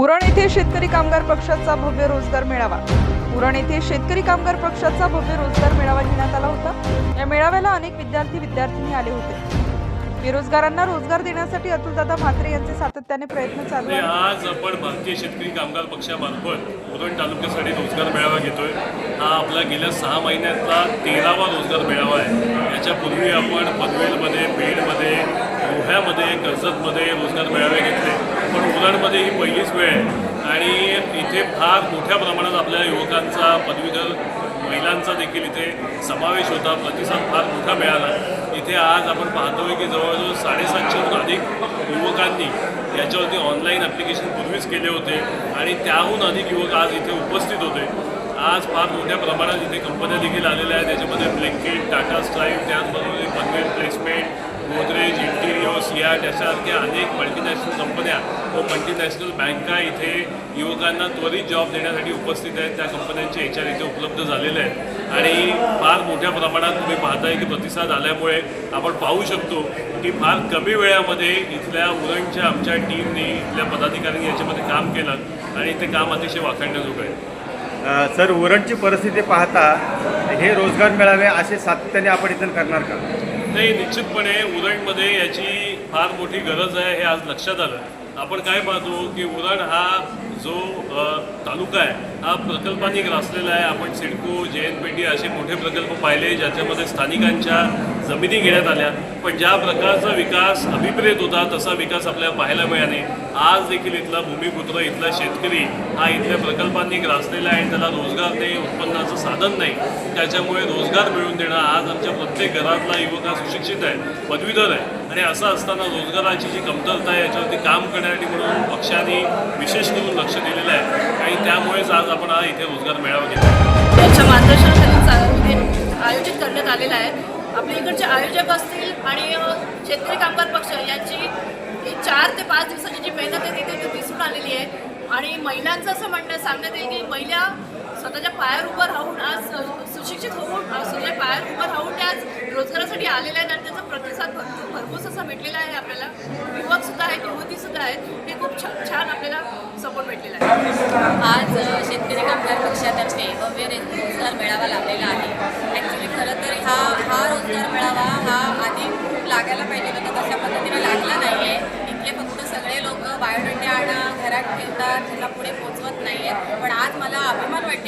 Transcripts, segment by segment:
येथे शेतकरी कामगार पक्षाचा भव्य रोजगार मेळावा. उरण येथे शेतकरी कामगार पक्षाचा भव्य रोजगार मेळावा घेण्यात आला होता. या मेळाव्याला अनेक विद्यार्थी विद्यार्थिनी आले होते. बेरोजगारांना रोजगार देण्यासाठी अतुलदादा म्हात्रे यांचे सातत्याने प्रयत्न चालू आणि आहेत. आज आपण भारतीय शेतकरी कामगार पक्षामार्फत उरण तालुक्यासाठी रोजगार मेळावा घेतोय. हा आपला गेल्या सहा महिन्यातला तेरावा रोजगार मेळावा आहे. याच्यापूर्वी आपण पनवेलमध्ये बीडमध्ये रोह्यामध्ये कर्जतमध्ये रोजगार मेळावे घेतले. पण ही पहिलीच वेळ आहे. आणि इथे फार मोठ्या प्रमाणात आपल्या युवकांचा पदवीधर महिलांचा देखील इथे समावेश होता. प्रतिसाद फार मोठा मिळाला. इथे आज आपण पाहतोय की जवळजवळ साडेसातशेहून अधिक युवकांनी याच्यावरती ऑनलाईन ॲप्लिकेशन पूर्वीच केले होते. आणि त्याहून अधिक युवक आज इथे उपस्थित होते. आज फार मोठ्या प्रमाणात इथे कंपन्या देखील आलेल्या आहेत. त्याच्यामध्ये ब्लँकेट टाटा स्ट्राईव्ह त्याचबरोबर पनवेल प्लेसमेंट गोदरेज इंटिरियर्स या यासारख्या अनेक मल्टीनॅशनल कंपन्या व मल्टीनॅशनल बँका इथे युवकांना त्वरित जॉब देण्यासाठी उपस्थित आहेत. त्या कंपन्यांचे एच आर इथे उपलब्ध झालेले आहेत. आणि फार मोठ्या प्रमाणात तुम्ही पाहताय की प्रतिसाद आल्यामुळे आपण पाहू शकतो की फार कमी वेळामध्ये इथल्या उरणच्या आमच्या टीमने इथल्या पदाधिकाऱ्यांनी याच्यामध्ये काम केलं आणि ते काम अतिशय वाखाणण्याजोगं आहे. सर उरणची परिस्थिती पाहता हे रोजगार मिळावे असे सातत्याने आपण इथं करणार का? नाही निश्चितपणे उरणमध्ये याची फार मोठी गरज आहे हे आज लक्षात आलं. आपण काय पाहतो की उरण हा जो तालुका आहे हा प्रकल्पांनी ग्रासलेला आहे. आपण सिडको जे एन पी टी असे मोठे प्रकल्प पाहिले ज्याच्यामध्ये स्थानिकांच्या जमिनी घेण्यात आल्या. पण ज्या प्रकारचा विकास अभिप्रेत होता तसा विकास आपल्याला पाहायला मिळाले आज देखील इथला भूमिपुत्र इथला शेतकरी हा इथल्या प्रकल्पांनी ग्रासलेला आहे. आणि त्याला रोजगार नाही उत्पन्नाचं साधन नाही. त्याच्यामुळे रोजगार मिळवून देणं आज आमच्या प्रत्येक घरातला युवक हा सुशिक्षित आहे पदवीधर आहे. आणि असं असताना रोजगाराची जी कमतरता आहे याच्यावरती काम करण्यासाठी म्हणून पक्षाने विशेष करून लक्ष दिलेलं आहे. आणि त्यामुळेच आज आपण हा इथे रोजगार मेळावा घेतला. यांच्या मार्गदर्शनाखाली आयोजित करण्यात आलेला आहे. आपल्या इकडचे आयोजक असतील आणि शेतकरी कामगार पक्ष यांची चार ते पाच दिवसाची जी मेहनत आहे ती तिथे दिसून आलेली आहे. आणि महिलांचं असं म्हणणं सांगण्यात येईल की महिला स्वतःच्या पायावर उभं राहून आज सुशिक्षित होऊन स्वतःच्या पायावर उभं राहून त्या आज रोजगारासाठी आलेल्या आहेत आणि त्याचा प्रतिसाद भरपूर असा भेटलेला आहे आपल्याला. युवक सुद्धा आहेत युवती सुद्धा आहेत. हे खूप छान छान आपल्याला सपोर्ट भेटलेला आहे. आज शेतकरी कामगार पक्षातर्फे भव्य रोजगार मेळावा लावलेला आहे. ॲक्च्युली खरं तर हा हा रोजगार मेळावा हा आधी खूप लागायला पाहिजे होता तशा पद्धतीने लागला नाही आहे इथले फक्त सगळे लोक बायोडेटे आणा घरात ठेवतात त्याला पुढे पोचवत नाही आहेत पण आज मला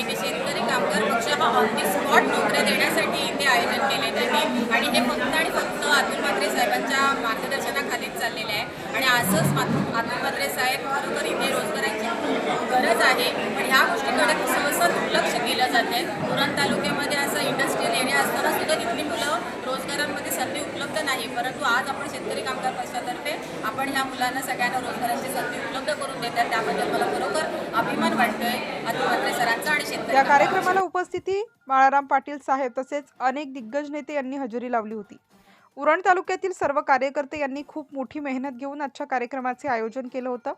की शेतकरी कामगार पक्ष हा ऑन दी स्पॉट नोकऱ्या देण्यासाठी इथे आयोजन केले त्यांनी आणि हे फक्त आणि फक्त अतुल म्हात्रे साहेबांच्या मार्गदर्शनाखालीच चाललेले आहे. आणि असंच अतुल म्हात्रे साहेब खरोखर इथे रोजगारांची गरज आहे. पण ह्या गोष्टीकडे सहसा दुर्लक्ष केलं जात आहे पुरण तालुक्यामध्ये असं इंडस्ट्री सुद्धा तिथली मुलं रोजगारांमध्ये संधी उपलब्ध नाही परंतु आज आपण शेतकरी कामगार पक्षातर्फे आपण ह्या मुलांना सगळ्यांना रोजगारांची संधी उपलब्ध करून देतात त्याबद्दल मला खरोखर अभिमान वाटतोय. अतुल म्हात्रे सरांचा आणि शेतकरी या कार्यक्रमाला उपस्थिती बाळाराम पाटील साहेब तसेच अनेक दिग्गज नेते यांनी हजेरी लावली होती. उरण तालुक्यातील सर्व कार्यकर्ते यांनी खूप मोठी मेहनत घेऊन आजच्या कार्यक्रमाचे आयोजन केलं होतं.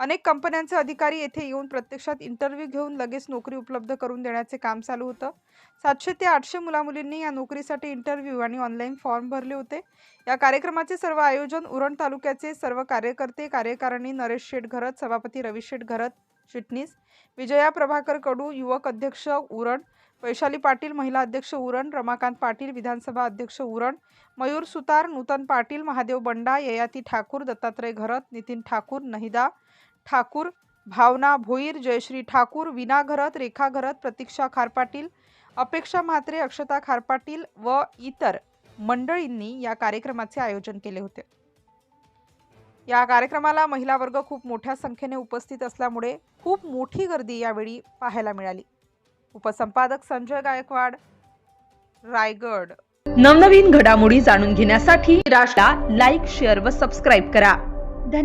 अनेक कंपन्यांचे अधिकारी येथे येऊन प्रत्यक्षात इंटरव्ह्यू घेऊन लगेच नोकरी उपलब्ध करून देण्याचे काम चालू होतं. सातशे ते आठशे मुलामुलींनी या नोकरीसाठी इंटरव्ह्यू आणि ऑनलाईन फॉर्म भरले होते. या कार्यक्रमाचे सर्व आयोजन उरण तालुक्याचे सर्व कार्यकर्ते कार्यकारिणी नरेश शेठ घरत सभापती रवी शेठ घरत चिटणीस विजया प्रभाकर कडू युवक अध्यक्ष उरण वैशाली पाटील महिला अध्यक्ष उरण रमाकांत पाटील विधानसभा अध्यक्ष उरण मयूर सुतार नूतन पाटील महादेव बंडा ययाती ठाकूर दत्तात्रय घरत नितीन ठाकूर नहिदा ठाकूर भावना भोईर जयश्री ठाकूर विना घरत रेखा घरत प्रतीक्षा खारपाटील अपेक्षा म्हात्रे अक्षता खारपाटील व इतर मंडळींनी या कार्यक्रमाचे आयोजन केले होते. या कार्यक्रमाला महिला वर्ग खूप मोठ्या संख्येने उपस्थित असल्यामुळे खूप मोठी गर्दी यावेळी पाहायला मिळाली. उपसंपादक संजय गायकवाड रायगड. नवनवीन घडामोडी जाणून घेण्यासाठी राष्ट्रा लाईक शेअर व सबस्क्राईब करा.